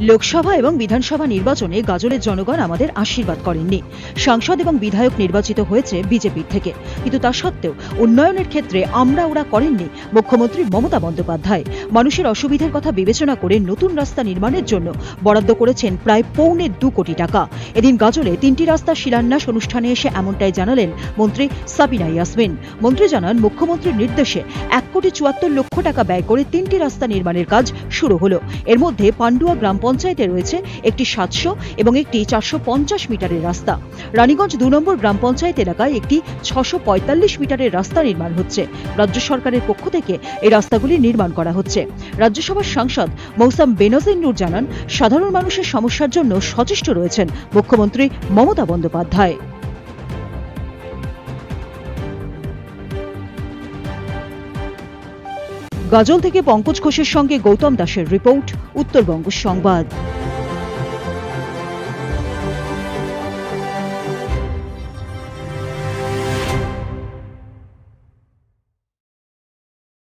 লোকসভা এবং বিধানসভা নির্বাচনে গাজলের জনগণ আমাদের আশীর্বাদ করেননি। সাংসদ এবং বিধায়ক নির্বাচিত হয়েছে বিজেপির থেকে। কিন্তু তা সত্ত্বেও উন্নয়নের ক্ষেত্রে আমরা ওরা করেননি, মুখ্যমন্ত্রী মমতা বন্দ্যোপাধ্যায়। মানুষের অসুবিধার কথা বিবেচনা করে নতুন রাস্তা নির্মাণের জন্য বরাদ্দ করেছেন প্রায় পৌনে দু কোটি টাকা। এদিন গাজলে তিনটি রাস্তার শিলান্যাস অনুষ্ঠানে এসে এমনটাই জানালেন মন্ত্রী সাবিনা ইয়াসমিন। মন্ত্রী জানান, মুখ্যমন্ত্রীর নির্দেশে এক কোটি চুয়াত্তর লক্ষ টাকা ব্যয় করে তিনটি রাস্তা নির্মাণের কাজ শুরু হলো। এর মধ্যে পান্ডুয়া গ্রাম পঞ্চায়েতে রয়েছে একটি সাতশো এবং একটি চারশো পঞ্চাশ মিটারের রাস্তা। রানীগঞ্জ দু নম্বর গ্রাম পঞ্চায়েত এলাকায় একটি ছশো পঁয়তাল্লিশ মিটারের রাস্তা নির্মাণ হচ্ছে। রাজ্য সরকারের পক্ষ থেকে এই রাস্তাগুলি নির্মাণ করা হচ্ছে। রাজ্যসভার সাংসদ মৌসাম বেনজিন নূর জানান, সাধারণ মানুষের সমস্যার জন্য সচেষ্ট রয়েছেন মুখ্যমন্ত্রী মমতা বন্দ্যোপাধ্যায়। গাজল থেকে পঙ্কজ ঘোষের সঙ্গে গৌতম দাসের রিপোর্ট উত্তরবঙ্গ সংবাদ।